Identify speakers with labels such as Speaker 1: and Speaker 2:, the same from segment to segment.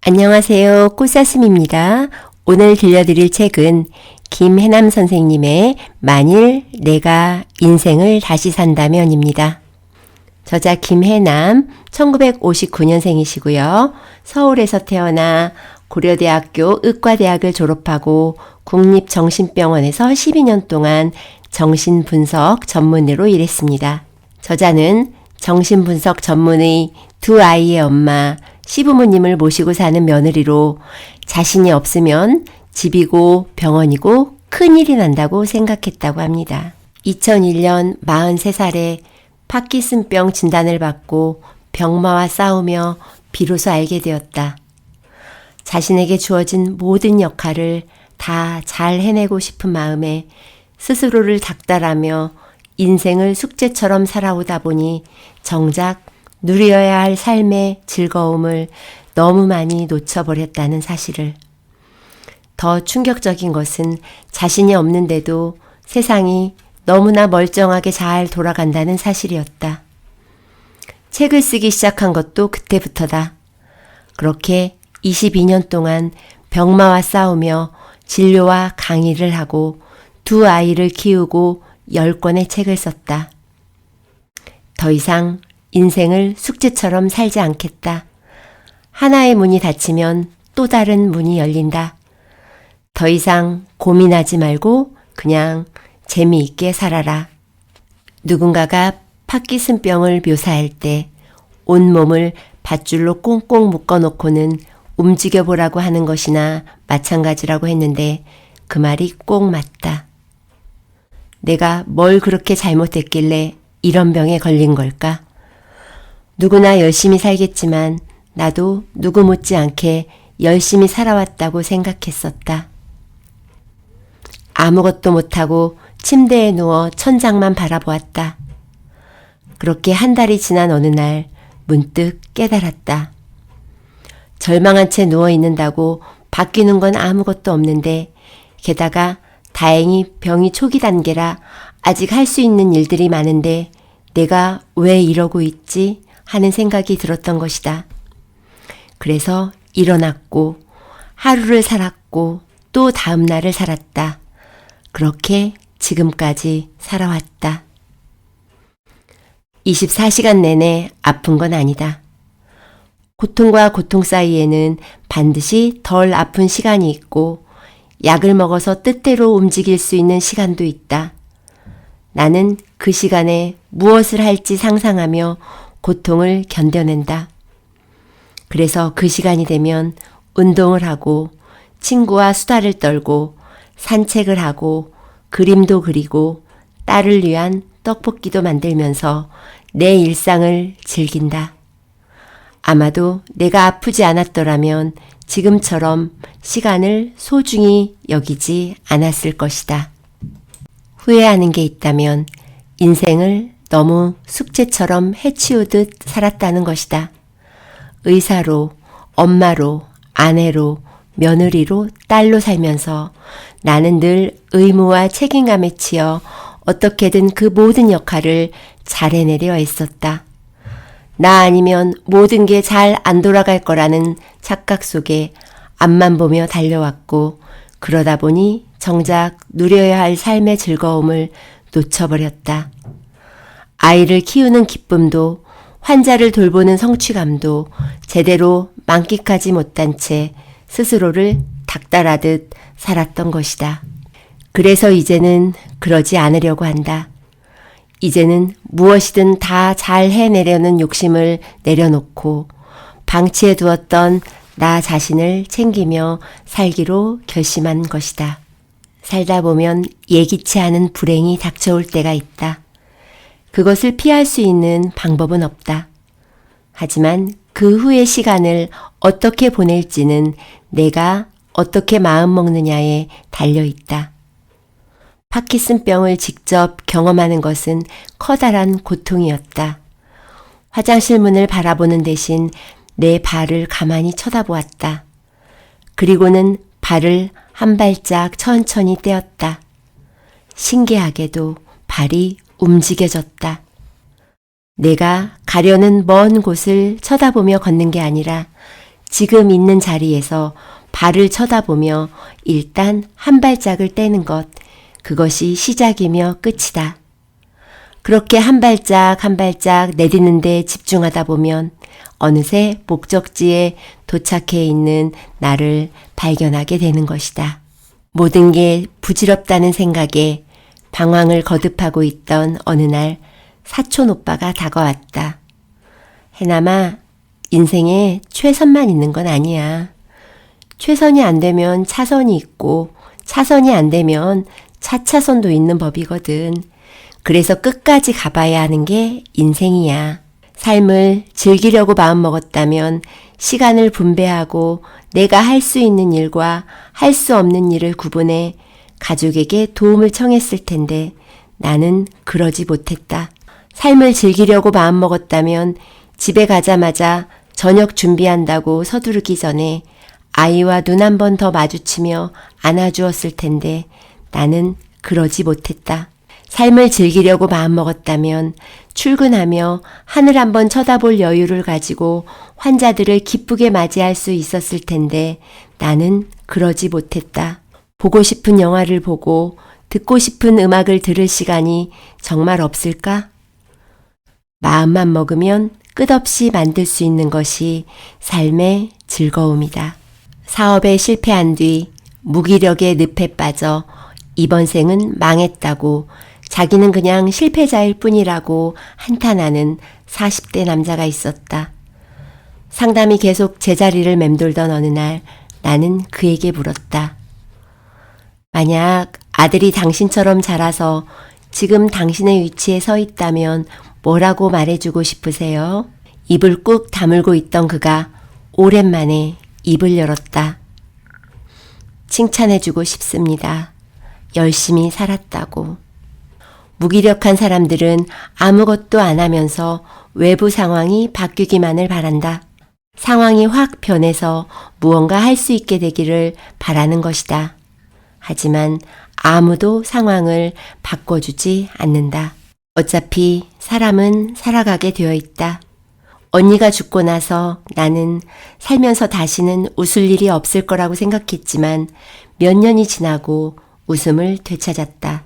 Speaker 1: 안녕하세요. 꽃사슴입니다. 오늘 들려드릴 책은 김해남 선생님의 만일 내가 인생을 다시 산다면입니다. 저자 김해남 1959년생이시고요. 서울에서 태어나 고려대학교 의과대학을 졸업하고 국립정신병원에서 12년 동안 정신분석 전문의로 일했습니다. 저자는 정신분석 전문의 두 아이의 엄마, 시부모님을 모시고 사는 며느리로 자신이 없으면 집이고 병원이고 큰일이 난다고 생각했다고 합니다. 2001년 43살에 파키슨병 진단을 받고 병마와 싸우며 비로소 알게 되었다. 자신에게 주어진 모든 역할을 다 잘 해내고 싶은 마음에 스스로를 닥달하며 인생을 숙제처럼 살아오다 보니 정작 누려야 할 삶의 즐거움을 너무 많이 놓쳐버렸다는 사실을. 더 충격적인 것은 자신이 없는데도 세상이 너무나 멀쩡하게 잘 돌아간다는 사실이었다. 책을 쓰기 시작한 것도 그때부터다. 그렇게 22년 동안 병마와 싸우며 진료와 강의를 하고 두 아이를 키우고 10권의 책을 썼다. 더 이상 인생을 숙제처럼 살지 않겠다. 하나의 문이 닫히면 또 다른 문이 열린다. 더 이상 고민하지 말고 그냥 재미있게 살아라. 누군가가 파키슨병을 묘사할 때 온몸을 밧줄로 꽁꽁 묶어놓고는 움직여보라고 하는 것이나 마찬가지라고 했는데 그 말이 꼭 맞다. 내가 뭘 그렇게 잘못했길래 이런 병에 걸린 걸까? 누구나 열심히 살겠지만 나도 누구 못지않게 열심히 살아왔다고 생각했었다. 아무것도 못하고 침대에 누워 천장만 바라보았다. 그렇게 한 달이 지난 어느 날 문득 깨달았다. 절망한 채 누워 있는다고 바뀌는 건 아무것도 없는데 게다가 다행히 병이 초기 단계라 아직 할 수 있는 일들이 많은데 내가 왜 이러고 있지 하는 생각이 들었던 것이다. 그래서 일어났고 하루를 살았고 또 다음 날을 살았다. 그렇게 지금까지 살아왔다. 24시간 내내 아픈 건 아니다. 고통과 고통 사이에는 반드시 덜 아픈 시간이 있고 약을 먹어서 뜻대로 움직일 수 있는 시간도 있다. 나는 그 시간에 무엇을 할지 상상하며 고통을 견뎌낸다. 그래서 그 시간이 되면 운동을 하고 친구와 수다를 떨고 산책을 하고 그림도 그리고 딸을 위한 떡볶이도 만들면서 내 일상을 즐긴다. 아마도 내가 아프지 않았더라면 지금처럼 시간을 소중히 여기지 않았을 것이다. 후회하는 게 있다면 인생을 너무 숙제처럼 해치우듯 살았다는 것이다. 의사로, 엄마로, 아내로, 며느리로, 딸로 살면서 나는 늘 의무와 책임감에 치여 어떻게든 그 모든 역할을 잘 해내려 애썼다. 나 아니면 모든 게 잘 안 돌아갈 거라는 착각 속에 앞만 보며 달려왔고 그러다 보니 정작 누려야 할 삶의 즐거움을 놓쳐버렸다. 아이를 키우는 기쁨도 환자를 돌보는 성취감도 제대로 만끽하지 못한 채 스스로를 닥달하듯 살았던 것이다. 그래서 이제는 그러지 않으려고 한다. 이제는 무엇이든 다 잘 해내려는 욕심을 내려놓고 방치해 두었던 나 자신을 챙기며 살기로 결심한 것이다. 살다 보면 예기치 않은 불행이 닥쳐올 때가 있다. 그것을 피할 수 있는 방법은 없다. 하지만 그 후의 시간을 어떻게 보낼지는 내가 어떻게 마음 먹느냐에 달려 있다. 파키슨병을 직접 경험하는 것은 커다란 고통이었다. 화장실 문을 바라보는 대신 내 발을 가만히 쳐다보았다. 그리고는 발을 한 발짝 천천히 떼었다. 신기하게도 발이 움직여졌다. 내가 가려는 먼 곳을 쳐다보며 걷는 게 아니라 지금 있는 자리에서 발을 쳐다보며 일단 한 발짝을 떼는 것, 그것이 시작이며 끝이다. 그렇게 한 발짝 한 발짝 내딛는데 집중하다 보면 어느새 목적지에 도착해 있는 나를 발견하게 되는 것이다. 모든 게 부질없다는 생각에 방황을 거듭하고 있던 어느 날 사촌 오빠가 다가왔다. 해남아, 인생에 최선만 있는 건 아니야. 최선이 안 되면 차선이 있고, 차선이 안 되면 차차선도 있는 법이거든. 그래서 끝까지 가봐야 하는 게 인생이야. 삶을 즐기려고 마음먹었다면 시간을 분배하고 내가 할 수 있는 일과 할 수 없는 일을 구분해 가족에게 도움을 청했을 텐데 나는 그러지 못했다. 삶을 즐기려고 마음먹었다면 집에 가자마자 저녁 준비한다고 서두르기 전에 아이와 눈 한 번 더 마주치며 안아주었을 텐데 나는 그러지 못했다. 삶을 즐기려고 마음먹었다면 출근하며 하늘 한번 쳐다볼 여유를 가지고 환자들을 기쁘게 맞이할 수 있었을 텐데 나는 그러지 못했다. 보고 싶은 영화를 보고 듣고 싶은 음악을 들을 시간이 정말 없을까? 마음만 먹으면 끝없이 만들 수 있는 것이 삶의 즐거움이다. 사업에 실패한 뒤 무기력의 늪에 빠져 이번 생은 망했다고 자기는 그냥 실패자일 뿐이라고 한탄하는 40대 남자가 있었다. 상담이 계속 제자리를 맴돌던 어느 날 나는 그에게 물었다. 만약 아들이 당신처럼 자라서 지금 당신의 위치에 서 있다면 뭐라고 말해주고 싶으세요? 입을 꾹 다물고 있던 그가 오랜만에 입을 열었다. 칭찬해주고 싶습니다. 열심히 살았다고. 무기력한 사람들은 아무것도 안 하면서 외부 상황이 바뀌기만을 바란다. 상황이 확 변해서 무언가 할 수 있게 되기를 바라는 것이다. 하지만 아무도 상황을 바꿔주지 않는다. 어차피 사람은 살아가게 되어 있다. 언니가 죽고 나서 나는 살면서 다시는 웃을 일이 없을 거라고 생각했지만 몇 년이 지나고 웃음을 되찾았다.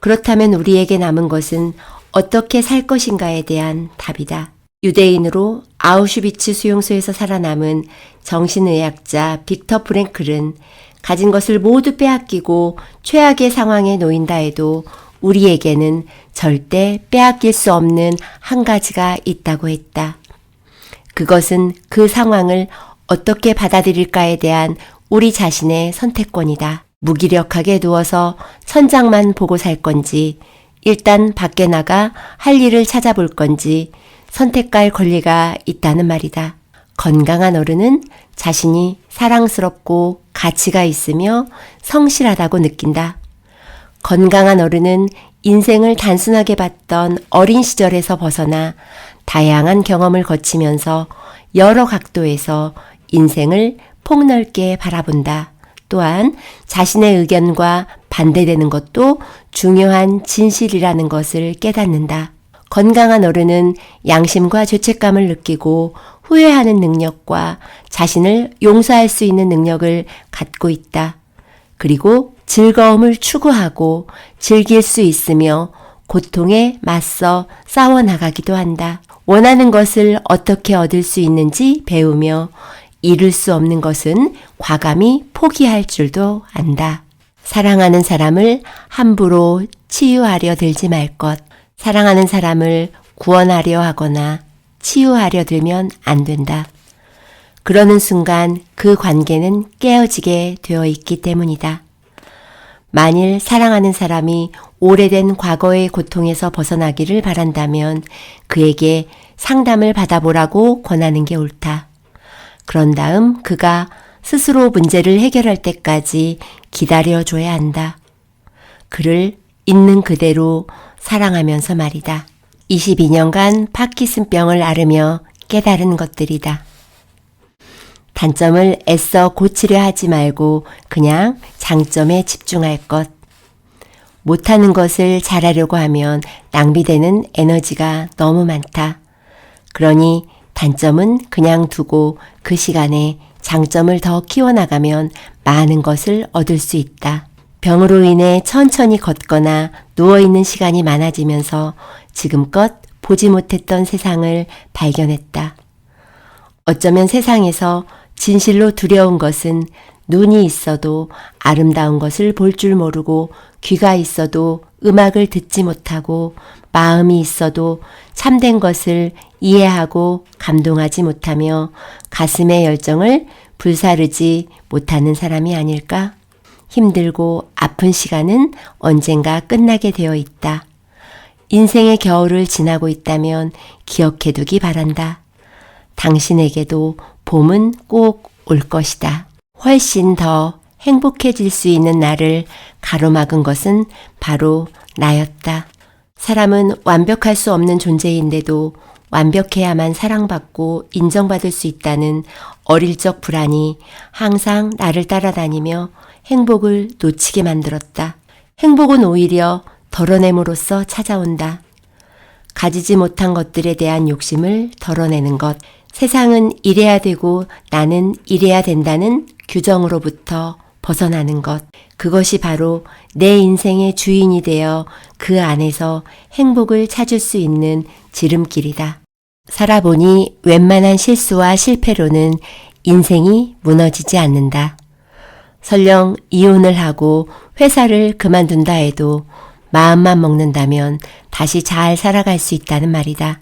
Speaker 1: 그렇다면 우리에게 남은 것은 어떻게 살 것인가에 대한 답이다. 유대인으로 아우슈비츠 수용소에서 살아남은 정신의학자 빅터 프랭클은 가진 것을 모두 빼앗기고 최악의 상황에 놓인다 해도 우리에게는 절대 빼앗길 수 없는 한 가지가 있다고 했다. 그것은 그 상황을 어떻게 받아들일까에 대한 우리 자신의 선택권이다. 무기력하게 누워서 천장만 보고 살 건지, 일단 밖에 나가 할 일을 찾아볼 건지 선택할 권리가 있다는 말이다. 건강한 어른은 자신이 사랑스럽고 가치가 있으며 성실하다고 느낀다. 건강한 어른은 인생을 단순하게 봤던 어린 시절에서 벗어나 다양한 경험을 거치면서 여러 각도에서 인생을 폭넓게 바라본다. 또한 자신의 의견과 반대되는 것도 중요한 진실이라는 것을 깨닫는다. 건강한 어른은 양심과 죄책감을 느끼고 후회하는 능력과 자신을 용서할 수 있는 능력을 갖고 있다. 그리고 즐거움을 추구하고 즐길 수 있으며 고통에 맞서 싸워나가기도 한다. 원하는 것을 어떻게 얻을 수 있는지 배우며 이룰 수 없는 것은 과감히 포기할 줄도 안다. 사랑하는 사람을 함부로 치유하려 들지 말 것. 사랑하는 사람을 구원하려 하거나 치유하려 들면 안 된다. 그러는 순간 그 관계는 깨어지게 되어 있기 때문이다. 만일 사랑하는 사람이 오래된 과거의 고통에서 벗어나기를 바란다면 그에게 상담을 받아보라고 권하는 게 옳다. 그런 다음 그가 스스로 문제를 해결할 때까지 기다려줘야 한다. 그를 있는 그대로 사랑하면서 말이다. 22년간 파키슨병을 앓으며 깨달은 것들이다. 단점을 애써 고치려 하지 말고 그냥 장점에 집중할 것. 못하는 것을 잘하려고 하면 낭비되는 에너지가 너무 많다. 그러니 단점은 그냥 두고 그 시간에 장점을 더 키워나가면 많은 것을 얻을 수 있다. 병으로 인해 천천히 걷거나 누워있는 시간이 많아지면서 지금껏 보지 못했던 세상을 발견했다. 어쩌면 세상에서 진실로 두려운 것은 눈이 있어도 아름다운 것을 볼 줄 모르고 귀가 있어도 음악을 듣지 못하고 마음이 있어도 참된 것을 이해하고 감동하지 못하며 가슴의 열정을 불사르지 못하는 사람이 아닐까? 힘들고 아픈 시간은 언젠가 끝나게 되어 있다. 인생의 겨울을 지나고 있다면 기억해두기 바란다. 당신에게도 봄은 꼭 올 것이다. 훨씬 더 행복해질 수 있는 나를 가로막은 것은 바로 나였다. 사람은 완벽할 수 없는 존재인데도 완벽해야만 사랑받고 인정받을 수 있다는 어릴 적 불안이 항상 나를 따라다니며 행복을 놓치게 만들었다. 행복은 오히려 덜어냄으로써 찾아온다. 가지지 못한 것들에 대한 욕심을 덜어내는 것. 세상은 이래야 되고 나는 이래야 된다는 규정으로부터 벗어나는 것. 그것이 바로 내 인생의 주인이 되어 그 안에서 행복을 찾을 수 있는 지름길이다. 살아보니 웬만한 실수와 실패로는 인생이 무너지지 않는다. 설령 이혼을 하고 회사를 그만둔다 해도 마음만 먹는다면 다시 잘 살아갈 수 있다는 말이다.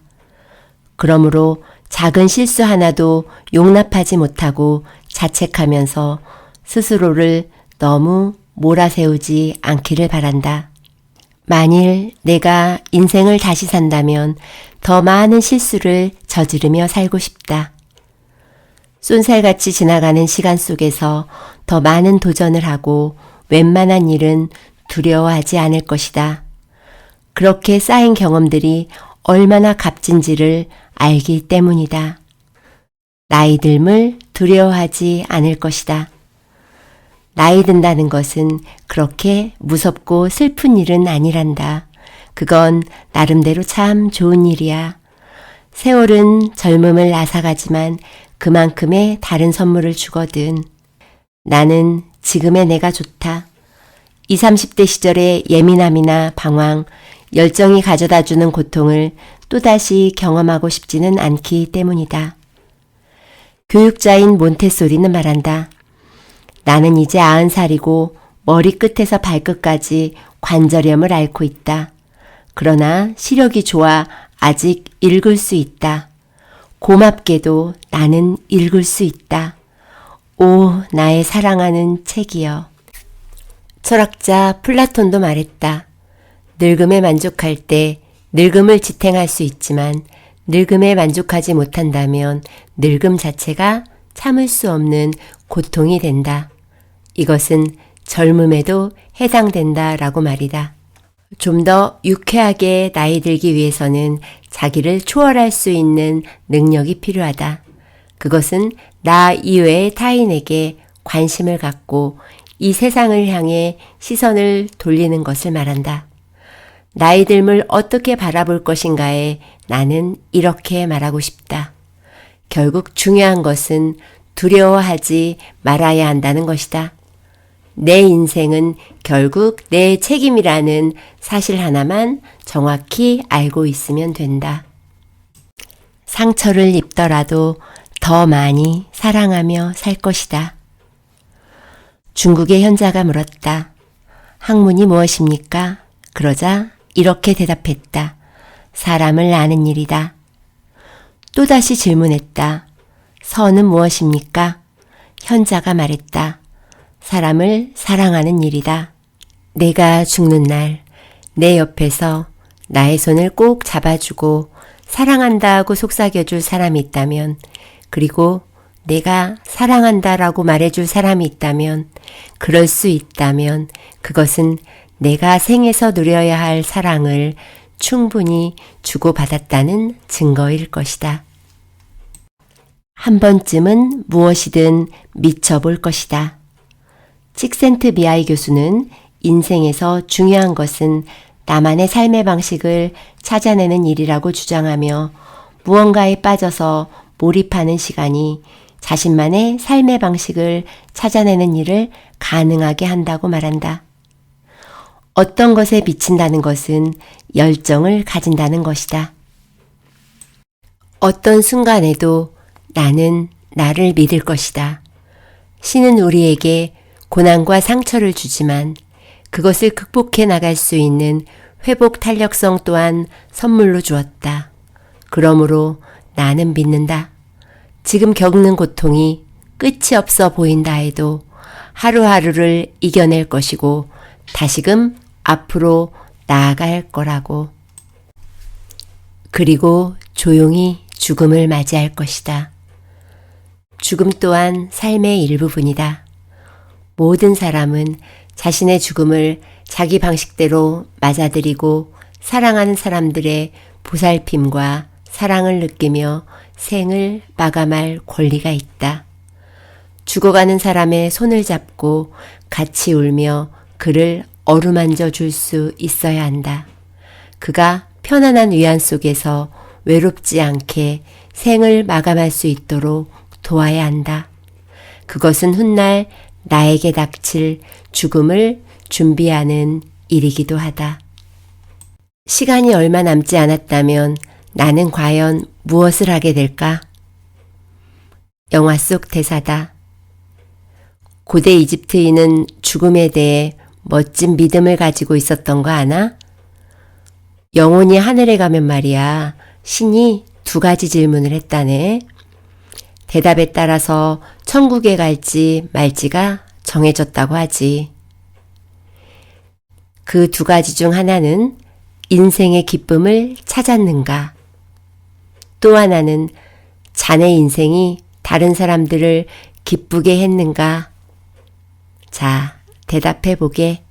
Speaker 1: 그러므로 작은 실수 하나도 용납하지 못하고 자책하면서 스스로를 너무 몰아세우지 않기를 바란다. 만일 내가 인생을 다시 산다면 더 많은 실수를 저지르며 살고 싶다. 쏜살같이 지나가는 시간 속에서 더 많은 도전을 하고 웬만한 일은 두려워하지 않을 것이다. 그렇게 쌓인 경험들이 얼마나 값진지를 알기 때문이다. 나이 듦을 두려워하지 않을 것이다. 나이 든다는 것은 그렇게 무섭고 슬픈 일은 아니란다. 그건 나름대로 참 좋은 일이야. 세월은 젊음을 앗아가지만 그만큼의 다른 선물을 주거든. 나는 지금의 내가 좋다. 20, 30대 시절의 예민함이나 방황, 열정이 가져다 주는 고통을 또다시 경험하고 싶지는 않기 때문이다. 교육자인 몬테소리는 말한다. 나는 이제 아흔 살이고 머리끝에서 발끝까지 관절염을 앓고 있다. 그러나 시력이 좋아 아직 읽을 수 있다. 고맙게도 나는 읽을 수 있다. 오, 나의 사랑하는 책이여. 철학자 플라톤도 말했다. 늙음에 만족할 때 늙음을 지탱할 수 있지만 늙음에 만족하지 못한다면 늙음 자체가 참을 수 없는 고통이 된다. 이것은 젊음에도 해당된다 라고 말이다. 좀 더 유쾌하게 나이 들기 위해서는 자기를 초월할 수 있는 능력이 필요하다. 그것은 나 이외의 타인에게 관심을 갖고 이 세상을 향해 시선을 돌리는 것을 말한다. 나이 듦을 어떻게 바라볼 것인가에 나는 이렇게 말하고 싶다. 결국 중요한 것은 두려워하지 말아야 한다는 것이다. 내 인생은 결국 내 책임이라는 사실 하나만 정확히 알고 있으면 된다. 상처를 입더라도 더 많이 사랑하며 살 것이다. 중국의 현자가 물었다. 학문이 무엇입니까? 그러자 이렇게 대답했다. 사람을 아는 일이다. 또다시 질문했다. 선은 무엇입니까? 현자가 말했다. 사람을 사랑하는 일이다. 내가 죽는 날, 내 옆에서 나의 손을 꼭 잡아주고 사랑한다고 속삭여줄 사람이 있다면, 그리고 내가 사랑한다 라고 말해줄 사람이 있다면, 그럴 수 있다면, 그것은 내가 생에서 누려야 할 사랑을 충분히 주고받았다는 증거일 것이다. 한 번쯤은 무엇이든 미쳐볼 것이다. 칙센트 미아이 교수는 인생에서 중요한 것은 나만의 삶의 방식을 찾아내는 일이라고 주장하며 무언가에 빠져서 몰입하는 시간이 자신만의 삶의 방식을 찾아내는 일을 가능하게 한다고 말한다. 어떤 것에 미친다는 것은 열정을 가진다는 것이다. 어떤 순간에도 나는 나를 믿을 것이다. 신은 우리에게 고난과 상처를 주지만 그것을 극복해 나갈 수 있는 회복 탄력성 또한 선물로 주었다. 그러므로 나는 믿는다. 지금 겪는 고통이 끝이 없어 보인다 해도 하루하루를 이겨낼 것이고 다시금 앞으로 나아갈 거라고. 그리고 조용히 죽음을 맞이할 것이다. 죽음 또한 삶의 일부분이다. 모든 사람은 자신의 죽음을 자기 방식대로 맞아들이고 사랑하는 사람들의 보살핌과 사랑을 느끼며 생을 마감할 권리가 있다. 죽어가는 사람의 손을 잡고 같이 울며 그를 어루만져 줄 수 있어야 한다. 그가 편안한 위안 속에서 외롭지 않게 생을 마감할 수 있도록 도와야 한다. 그것은 훗날 나에게 닥칠 죽음을 준비하는 일이기도 하다. 시간이 얼마 남지 않았다면 나는 과연 무엇을 하게 될까? 영화 속 대사다. 고대 이집트인은 죽음에 대해 멋진 믿음을 가지고 있었던 거 아나? 영혼이 하늘에 가면 말이야. 신이 두 가지 질문을 했다네. 대답에 따라서 천국에 갈지 말지가 정해졌다고 하지. 그 두 가지 중 하나는 인생의 기쁨을 찾았는가? 또 하나는 자네 인생이 다른 사람들을 기쁘게 했는가? 자, 대답해 보게.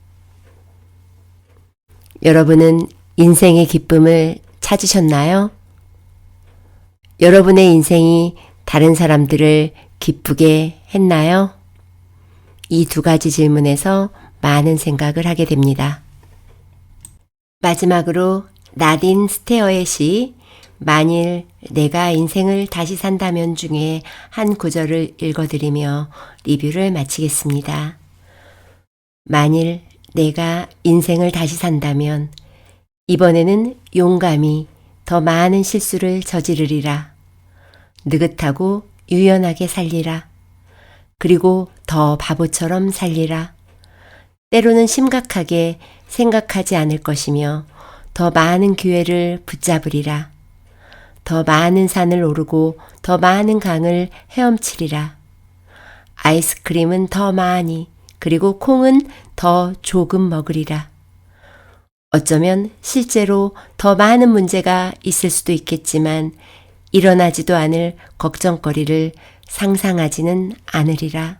Speaker 1: 여러분은 인생의 기쁨을 찾으셨나요? 여러분의 인생이 다른 사람들을 기쁘게 했나요? 이 두 가지 질문에서 많은 생각을 하게 됩니다. 마지막으로 나딘 스테어의 시 만일 내가 인생을 다시 산다면 중에 한 구절을 읽어드리며 리뷰를 마치겠습니다. 만일 내가 인생을 다시 산다면 이번에는 용감히 더 많은 실수를 저지르리라. 느긋하고 유연하게 살리라. 그리고 더 바보처럼 살리라. 때로는 심각하게 생각하지 않을 것이며 더 많은 기회를 붙잡으리라. 더 많은 산을 오르고 더 많은 강을 헤엄치리라. 아이스크림은 더 많이, 그리고 콩은 더 조금 먹으리라. 어쩌면 실제로 더 많은 문제가 있을 수도 있겠지만 일어나지도 않을 걱정거리를 상상하지는 않으리라.